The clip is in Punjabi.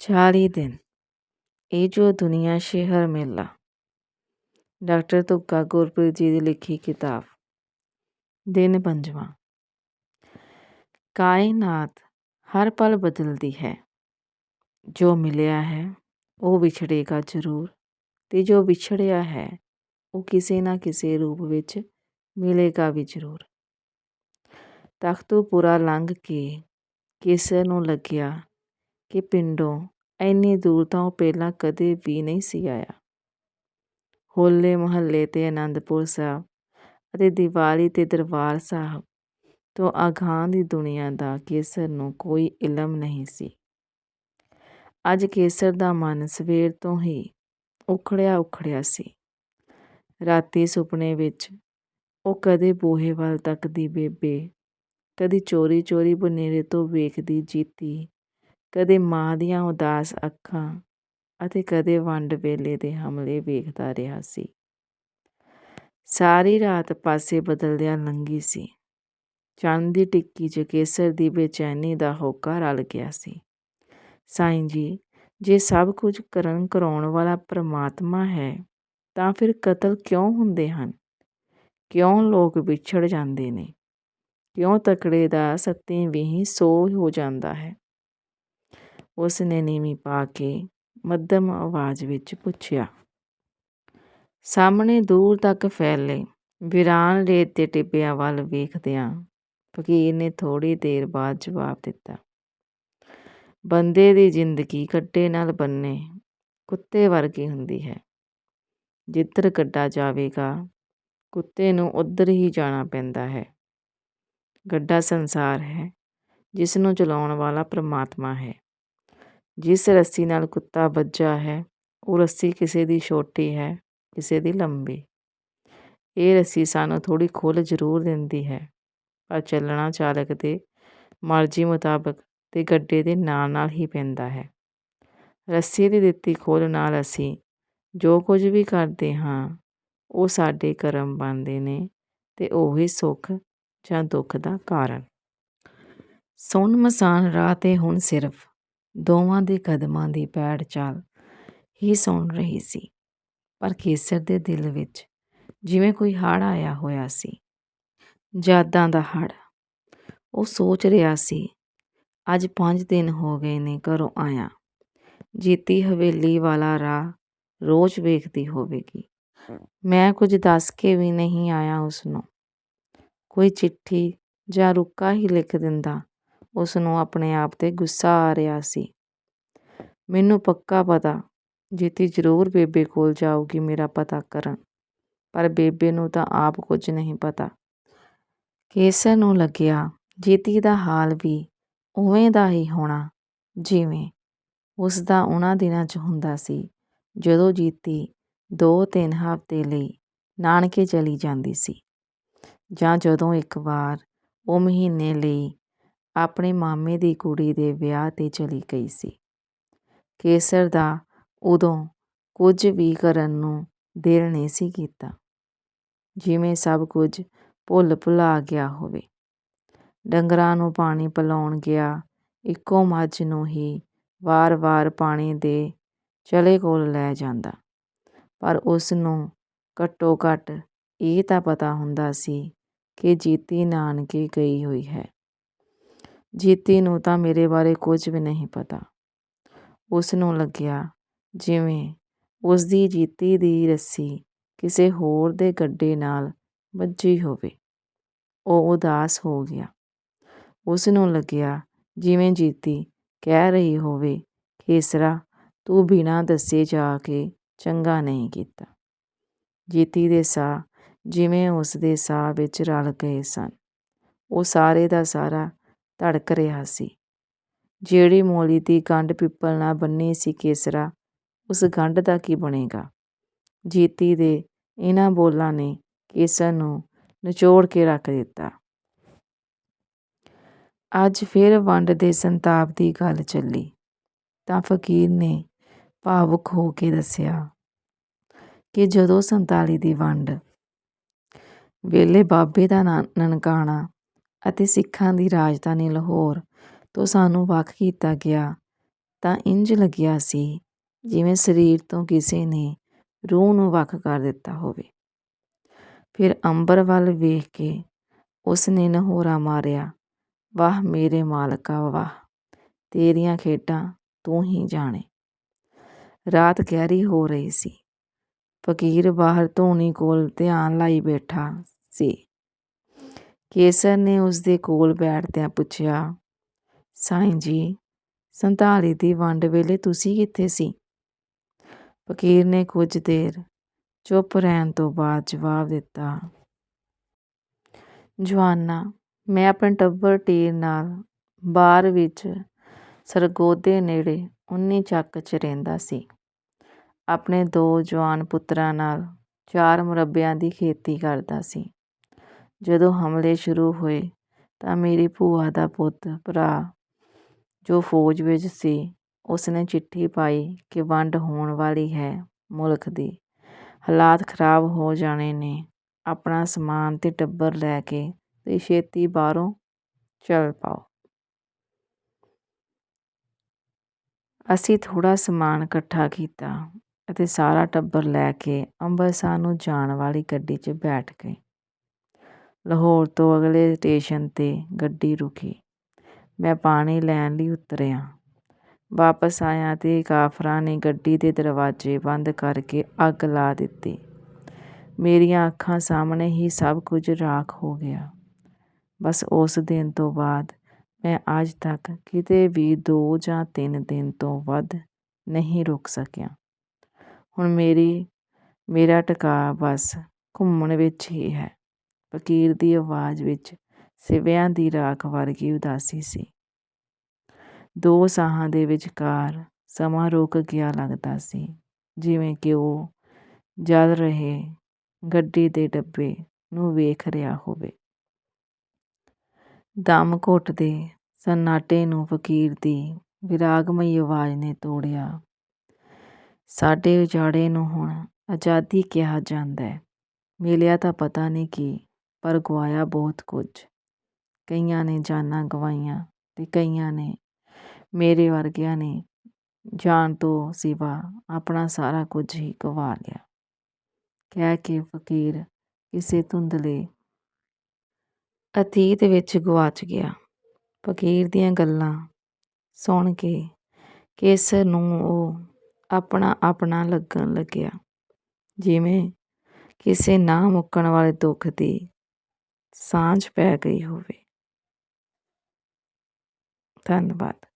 ਚਾਲੀ ਦਿਨ। ਇਹ ਜੋ ਦੁਨੀਆ ਸ਼ਹਿਰ ਮੇਲਾ। ਡਾਕਟਰ ਤੁੱਕਾ ਗੁਰਪ੍ਰੀਤ ਜੀ ਦੀ ਲਿਖੀ ਕਿਤਾਬ। ਦਿਨ ਪੰਜਵਾਂ। ਕਾਇਨਾਤ ਹਰ ਪਲ ਬਦਲਦੀ ਹੈ। ਜੋ ਮਿਲਿਆ ਹੈ, ਉਹ ਵਿਛੜੇਗਾ ਜ਼ਰੂਰ ਤੇ ਜੋ ਵਿਛੜਿਆ ਹੈ, ਉਹ ਕਿਸੇ ਨਾ ਕਿਸੇ ਰੂਪ ਵਿੱਚ ਮਿਲੇਗਾ ਵੀ ਜ਼ਰੂਰ। ਤਖਤੂਪੁਰਾ ਲੰਘ ਕੇ ਕੇਸਰ ਨੂੰ ਲੱਗਿਆ ਕਿ ਪਿੰਡੋਂ ਇੰਨੀ ਦੂਰ ਤਾਂ ਉਹ ਪਹਿਲਾਂ ਕਦੇ ਵੀ ਨਹੀਂ ਸੀ ਆਇਆ। ਹੋਲੇ ਮਹੱਲੇ ਤੇ ਅਨੰਦਪੁਰ ਸਾਹਿਬ ਅਤੇ ਦੀਵਾਲੀ ਤੇ ਦਰਬਾਰ ਸਾਹਿਬ ਤੋਂ ਅਗਾਂਹ ਦੀ ਦੁਨੀਆ ਦਾ ਕੇਸਰ ਨੂੰ ਕੋਈ ਇਲਮ ਨਹੀਂ ਸੀ। ਅੱਜ ਕੇਸਰ ਦਾ ਮਨ ਸਵੇਰ ਤੋਂ ਹੀ ਉਖੜਿਆ ਉਖੜਿਆ ਸੀ। ਰਾਤੀ ਸੁਪਨੇ ਵਿੱਚ ਉਹ ਕਦੇ ਬੂਹੇ ਵੱਲ ਤੱਕਦੀ ਬੇਬੇ, ਕਦੀ ਚੋਰੀ ਚੋਰੀ ਬਨੇਰੇ ਤੋਂ ਵੇਖਦੀ ਜੀਤੀ ਕਦੇ ਮਾਂ ਦੀਆਂ ਉਦਾਸ ਅੱਖਾਂ ਅਤੇ ਕਦੇ ਵੰਡ ਵੇਲੇ ਦੇ ਹਮਲੇ ਵੇਖਦਾ ਰਿਹਾ ਸੀ। ਸਾਰੀ ਰਾਤ ਪਾਸੇ ਬਦਲਦਿਆਂ ਲੰਗੀ ਸੀ। ਚੰਨ ਦੀ ਟਿੱਕੀ 'ਚ ਕੇਸਰ ਦੀ ਬੇਚੈਨੀ ਦਾ ਹੋਕਾ ਰਲ ਗਿਆ ਸੀ। ਸਾਈਂ ਜੀ, ਜੇ ਸਭ ਕੁਝ ਕਰਨ ਕਰਾਉਣ ਵਾਲਾ ਪ੍ਰਮਾਤਮਾ ਹੈ, ਤਾਂ ਫਿਰ ਕਤਲ ਕਿਉਂ ਹੁੰਦੇ ਹਨ? ਕਿਉਂ ਲੋਕ ਵਿਛੜ ਜਾਂਦੇ ਨੇ? ਕਿਉਂ ਤਕੜੇ ਦਾ ਸੱਤੇ ਵੀ ਸੋ ਹੋ ਜਾਂਦਾ ਹੈ? ਉਸ ਨੇ ਨੀਵੀਂ ਪਾ ਕੇ ਮੱਧਮ ਆਵਾਜ਼ ਵਿੱਚ ਪੁੱਛਿਆ, ਸਾਹਮਣੇ ਦੂਰ ਤੱਕ ਫੈਲੇ, ਵਿਰਾਨ ਰੇਤ ਦੇ ਟਿੱਬਿਆਂ ਵੱਲ ਵੇਖਦਿਆਂ ਫਕੀਰ ਨੇ ਥੋੜੀ ਦੇਰ ਬਾਅਦ ਜਵਾਬ ਦਿੱਤਾ, ਬੰਦੇ ਦੀ ਜ਼ਿੰਦਗੀ ਕੱਟੇ ਨਾਲ ਬੰਨੇ, ਕੁੱਤੇ ਵਰਗੀ ਹੁੰਦੀ ਹੈ। ਜਿੱਧਰ ਗੱਡਾ ਜਾਵੇਗਾ, ਕੁੱਤੇ ਨੂੰ ਉਧਰ ਹੀ ਜਾਣਾ ਪੈਂਦਾ ਹੈ। ਗੱਡਾ ਸੰਸਾਰ ਹੈ, ਜਿਸ ਨੂੰ ਚਲਾਉਣ ਵਾਲਾ ਪ੍ਰਮਾਤਮਾ ਹੈ। ਜਿਸ ਰੱਸੀ ਨਾਲ ਕੁੱਤਾ ਬੱਝਾ ਹੈ, ਉਹ ਰੱਸੀ ਕਿਸੇ ਦੀ ਛੋਟੀ ਹੈ, ਕਿਸੇ ਦੀ ਲੰਬੀ। ਇਹ ਰੱਸੀ ਸਾਨੂੰ ਥੋੜ੍ਹੀ ਖੁੱਲ੍ਹ ਜ਼ਰੂਰ ਦਿੰਦੀ ਹੈ, ਪਰ ਚੱਲਣਾ ਚਾਲਕ ਦੇ ਮਰਜ਼ੀ ਮੁਤਾਬਕ ਅਤੇ ਗੱਡੇ ਦੇ ਨਾਲ ਨਾਲ ਹੀ ਪੈਂਦਾ ਹੈ। ਰੱਸੀ ਦੀ ਦਿੱਤੀ ਖੋਲ ਨਾਲ ਅਸੀਂ ਜੋ ਕੁਝ ਵੀ ਕਰਦੇ ਹਾਂ, ਉਹ ਸਾਡੇ ਕਰਮ ਬਣਦੇ ਨੇ ਤੇ ਉਹੀ ਸੁੱਖ ਜਾਂ ਦੁੱਖ ਦਾ ਕਾਰਨ। ਸੁਣ ਮਸਾਨ ਰਾਹ ਤੇ ਹੁਣ ਸਿਰਫ ਦੋਵਾਂ ਦੇ ਕਦਮਾਂ ਦੀ ਪੈੜ ਚਾਲ ਹੀ ਸੁਣ ਰਹੀ ਸੀ। ਪਰ ਕੇਸਰ ਦੇ ਦਿਲ ਵਿੱਚ ਜਿਵੇਂ ਕੋਈ ਹੜ ਆਇਆ ਹੋਇਆ ਸੀ। ਯਾਦਾਂ ਦਾ ਹੜ। ਉਹ ਸੋਚ ਰਿਹਾ ਸੀ, ਅੱਜ 5 ਦਿਨ ਹੋ ਗਏ ਨੇ ਘਰੋਂ ਆਇਆ। ਜੀਤੀ ਹਵੇਲੀ ਵਾਲਾ ਰਾਹ ਰੋਜ਼ ਵੇਖਦੀ ਹੋਵੇਗੀ। ਮੈਂ ਕੁਝ ਦੱਸ ਕੇ ਵੀ ਨਹੀਂ ਆਇਆ ਉਸ ਨੂੰ ਕੋਈ ਚਿੱਠੀ ਜਾਂ ਰੁੱਕਾ ਹੀ ਲਿਖ ਦਿੰਦਾ ਉਸ ਨੂੰ ਆਪਣੇ ਆਪ ਤੇ ਗੁੱਸਾ ਆ ਰਿਹਾ ਸੀ। ਮੈਨੂੰ ਪੱਕਾ ਪਤਾ, ਜੀਤੀ ਜ਼ਰੂਰ ਬੇਬੇ ਕੋਲ ਜਾਊਗੀ, ਮੇਰਾ ਪਤਾ ਕਰਨ। ਪਰ ਬੇਬੇ ਨੂੰ ਤਾਂ ਆਪ ਕੁਝ ਨਹੀਂ ਪਤਾ। ਕੇਸਰ ਨੂੰ ਲੱਗਿਆ, ਜੀਤੀ ਦਾ ਹਾਲ ਵੀ ਉਵੇਂ ਦਾ ਹੀ ਹੋਣਾ, ਜਿਵੇਂ ਉਸ ਦਾ ਉਹਨਾਂ ਦਿਨਾਂ 'ਚ ਹੁੰਦਾ ਸੀ, ਜਦੋਂ ਜੀਤੀ ਦੋ ਤਿੰਨ ਹਫ਼ਤੇ ਲਈ ਨਾਨਕੇ ਚਲੀ ਜਾਂਦੀ ਸੀ, ਜਾਂ ਜਦੋਂ ਇੱਕ ਵਾਰ ਉਹ ਮਹੀਨੇ ਲਈ ਆਪਣੇ ਮਾਮੇ ਦੀ ਕੁੜੀ ਦੇ ਵਿਆਹ ਤੇ ਚਲੀ ਗਈ ਸੀ। ਕੇਸਰ ਦਾ ਉਦੋਂ ਕੁਝ ਵੀ ਕਰਨ ਨੂੰ ਦਿਲ ਨਹੀਂ ਸੀ ਕੀਤਾ। ਜਿਵੇਂ ਸਭ ਕੁਝ ਭੁੱਲ ਭੁਲਾ ਗਿਆ ਹੋਵੇ। ਡੰਗਰਾਂ ਨੂੰ ਪਾਣੀ ਪਿਲਾਉਣ ਗਿਆ, ਇੱਕੋ ਮੱਝ ਨੂੰ ਹੀ ਵਾਰ-ਵਾਰ ਪਾਣੀ ਦੇ ਚਲੇ ਕੋਲ ਲੈ ਜਾਂਦਾ। ਪਰ ਉਸ ਨੂੰ ਘੱਟੋ ਘੱਟ ਇਹ ਤਾਂ ਪਤਾ ਹੁੰਦਾ ਸੀ ਕਿ ਜੀਤੀ ਨਾਨਕੇ ਗਈ ਹੋਈ ਹੈ। ਜੀਤੀ ਨੂੰ ਤਾਂ ਮੇਰੇ ਬਾਰੇ ਕੁਝ ਵੀ ਨਹੀਂ ਪਤਾ। ਉਸ ਨੂੰ ਲੱਗਿਆ ਜਿਵੇਂ ਉਸ ਦੀ ਜੀਤੀ ਦੀ ਰੱਸੀ ਕਿਸੇ ਹੋਰ ਦੇ ਗੱਡੇ ਨਾਲ ਵੱਜੀ ਹੋਵੇ। ਉਹ ਉਦਾਸ ਹੋ ਗਿਆ। ਉਸ ਨੂੰ ਲੱਗਿਆ ਜਿਵੇਂ ਜੀਤੀ ਕਹਿ ਰਹੀ ਹੋਵੇ, ਖੇਸਰਾ, ਤੂੰ ਬਿਨਾਂ ਦੱਸੇ ਜਾ ਕੇ ਚੰਗਾ ਨਹੀਂ ਕੀਤਾ। ਜੀਤੀ ਦੇ ਸਾਹ ਜਿਵੇਂ ਉਸ ਦੇ ਸਾਹ ਵਿੱਚ ਰਲ ਗਏ ਸਨ। ਉਹ ਸਾਰੇ ਦਾ ਸਾਰਾ ਧੜਕ ਰਿਹਾ ਸੀ। ਜਿਹੜੀ ਮੋਲੀ ਦੀ ਗੰਢ ਪਿੱਪਲ ਨਾਲ ਬੰਨੀ ਸੀ ਕੇਸਰਾ, ਉਸ ਗੰਢ ਦਾ ਕੀ ਬਣੇਗਾ? ਜੀਤੀ ਦੇ ਇਹਨਾਂ ਬੋਲਾਂ ਨੇ ਕੇਸਰ ਨੂੰ ਨਿਚੋੜ ਕੇ ਰੱਖ ਦਿੱਤਾ। ਅੱਜ ਫਿਰ ਵੰਡ ਦੇ ਸੰਤਾਪ ਦੀ ਗੱਲ ਚੱਲੀ। ਤਾਂ ਫਕੀਰ ਨੇ ਭਾਵੁਕ ਹੋ ਕੇ ਦੱਸਿਆ ਕਿ ਜਦੋਂ 47 ਦੀ ਵੰਡ ਵੇਲੇ ਬਾਬੇ ਦਾ ਨਨਕਾਣਾ ਅਤੇ ਸਿੱਖਾਂ ਦੀ ਰਾਜਧਾਨੀ ਲਾਹੌਰ ਤੋਂ ਸਾਨੂੰ ਵੱਖ ਕੀਤਾ ਗਿਆ, ਤਾਂ ਇੰਝ ਲੱਗਿਆ ਸੀ ਜਿਵੇਂ ਸਰੀਰ ਤੋਂ ਕਿਸੇ ਨੇ ਰੂਹ ਨੂੰ ਵੱਖ ਕਰ ਦਿੱਤਾ ਹੋਵੇ। ਫਿਰ ਅੰਬਰ ਵੱਲ ਵੇਖ ਕੇ ਉਸ ਨੇ ਨਹੋਰਾ ਮਾਰਿਆ, ਵਾਹ ਮੇਰੇ ਮਾਲਕਾ, ਵਾਹ, ਤੇਰੀਆਂ ਖੇਡਾਂ ਤੂੰ ਹੀ ਜਾਣੇ। ਰਾਤ ਗਹਿਰੀ ਹੋ ਰਹੀ ਸੀ। ਫਕੀਰ ਬਾਹਰ ਧੋਣੀ ਕੋਲ ਧਿਆਨ ਲਾਈ ਬੈਠਾ ਸੀ। ਕੇਸਰ ਨੇ ਉਸ ਦੇ ਕੋਲ ਬੈਠਦਿਆਂ ਪੁੱਛਿਆ, ਸਾਈਂ ਜੀ ਸੰਤਾਲੀ ਦੀ ਵੰਡ ਵੇਲੇ ਤੁਸੀਂ ਕਿੱਥੇ ਸੀ? ਫਕੀਰ ਨੇ ਕੁਝ ਦੇਰ ਚੁੱਪ ਰਹਿਣ ਤੋਂ ਬਾਅਦ ਜਵਾਬ ਦਿੱਤਾ, ਜਵਾਨਾ, ਮੈਂ ਆਪਣੇ ਟੱਬਰ ਟੀਰ ਨਾਲ ਬਾਰ ਵਿੱਚ ਸਰਗੋਦੇ ਨੇੜੇ ਉਨੀ ਚੱਕ 'ਚ ਰਹਿੰਦਾ ਸੀ। ਆਪਣੇ ਦੋ ਜਵਾਨ ਪੁੱਤਰਾਂ ਨਾਲ ਚਾਰ ਮੁਰੱਬਿਆਂ ਦੀ ਖੇਤੀ ਕਰਦਾ ਸੀ। ਜਦੋਂ ਹਮਲੇ ਸ਼ੁਰੂ ਹੋਏ ਤਾਂ ਮੇਰੀ ਭੂਆ ਦਾ ਪੁੱਤ, ਭਰਾ, ਜੋ ਫੌਜ ਵਿੱਚ ਸੀ, ਉਸਨੇ ਚਿੱਠੀ ਪਾਈ ਕਿ ਵੰਡ ਹੋਣ ਵਾਲੀ ਹੈ ਮੁਲਕ ਦੀ। ਹਾਲਾਤ ਖਰਾਬ ਹੋ ਜਾਣੇ ਨੇ। ਆਪਣਾ ਸਮਾਨ ਅਤੇ ਟੱਬਰ ਲੈ ਕੇ ਅਤੇ ਛੇਤੀ ਬਾਹਰੋਂ ਚੱਲ ਪਾਓ। ਅਸੀਂ ਥੋੜ੍ਹਾ ਸਮਾਨ ਇਕੱਠਾ ਕੀਤਾ ਅਤੇ ਸਾਰਾ ਟੱਬਰ ਲੈ ਕੇ ਅੰਮ੍ਰਿਤਸਰ ਨੂੰ ਜਾਣ ਵਾਲੀ ਗੱਡੀ 'ਚ ਬੈਠ ਗਏ। ਲਾਹੌਰ ਤੋਂ ਅਗਲੇ ਸਟੇਸ਼ਨ ਤੇ ਗੱਡੀ ਰੁਕੀ। ਮੈਂ ਪਾਣੀ ਲੈਣ ਲਈ ਉਤਰਿਆ। ਵਾਪਸ ਆਇਆ ਅਤੇ ਕਾਫਰਾਂ ਨੇ ਗੱਡੀ ਦੇ ਦਰਵਾਜ਼ੇ ਬੰਦ ਕਰਕੇ ਅੱਗ ਲਾ ਦਿੱਤੀ। ਮੇਰੀਆਂ ਅੱਖਾਂ ਸਾਹਮਣੇ ਹੀ ਸਭ ਕੁਝ ਰਾਖ ਹੋ ਗਿਆ। ਬਸ ਉਸ ਦਿਨ ਤੋਂ ਬਾਅਦ ਮੈਂ ਅੱਜ ਤੱਕ ਕਿਤੇ ਵੀ ਦੋ ਜਾਂ ਤਿੰਨ ਦਿਨ ਤੋਂ ਵੱਧ ਨਹੀਂ ਰੁਕ ਸਕਿਆ। ਹੁਣ ਮੇਰੀ, ਮੇਰਾ ਟਿਕਾਅ ਬਸ ਘੁੰਮਣ ਵਿੱਚ ਹੀ ਹੈ। ਫਕੀਰ ਦੀ ਆਵਾਜ਼ ਵਿੱਚ ਸਿਵਿਆਂ ਦੀ ਰਾਖ ਵਰਗੀ ਉਦਾਸੀ ਸੀ। ਦੋ ਸਾਹਾਂ ਦੇ ਵਿਚਕਾਰ ਸਮਾਂ ਰੁਕ ਗਿਆ ਲੱਗਦਾ ਸੀ, ਜਿਵੇਂ ਕਿ ਉਹ ਜਲ ਰਹੇ ਗੱਡੀ ਦੇ ਡੱਬੇ ਨੂੰ ਵੇਖ ਰਿਹਾ ਹੋਵੇ। ਦਮ ਘੁੱਟਦੇ ਸਨਾਟੇ ਨੂੰ ਫਕੀਰ ਦੀ ਵਿਰਾਗਮਈ ਆਵਾਜ਼ ਨੇ ਤੋੜਿਆ। ਸਾਡੇ ਉਜਾੜੇ ਨੂੰ ਹੁਣ ਆਜ਼ਾਦੀ ਕਿਹਾ ਜਾਂਦਾ ਹੈ। ਮਿਲਿਆ ਤਾਂ ਪਤਾ ਨਹੀਂ ਕੀ ਪਰ ਗਵਾਇਆ ਬਹੁਤ ਕੁਝ। ਕਈਆਂ ਨੇ ਜਾਨਾਂ ਗਵਾਈਆਂ ਅਤੇ ਕਈਆਂ ਨੇ ਮੇਰੇ ਵਰਗਿਆਂ ਨੇ ਜਾਨ ਤੋਂ ਸਿਵਾ ਆਪਣਾ ਸਾਰਾ ਕੁਝ ਹੀ ਗਵਾ ਲਿਆ। ਕਹਿ ਕੇ ਫਕੀਰ ਕਿਸੇ ਧੁੰਦਲੇ ਅਤੀਤ ਵਿੱਚ ਗਵਾਚ ਗਿਆ। ਫਕੀਰ ਦੀਆਂ ਗੱਲਾਂ ਸੁਣ ਕੇ ਕਿਸ ਨੂੰ ਉਹ ਆਪਣਾ ਆਪਣਾ ਲੱਗਣ ਲੱਗਿਆ। ਜਿਵੇਂ ਕਿਸੇ ਨਾ ਮੁੱਕਣ ਵਾਲੇ ਦੁੱਖ ਦੀ ਸਾਂਝ ਪੈ ਗਈ ਹੋਵੇ। ਧੰਨਵਾਦ।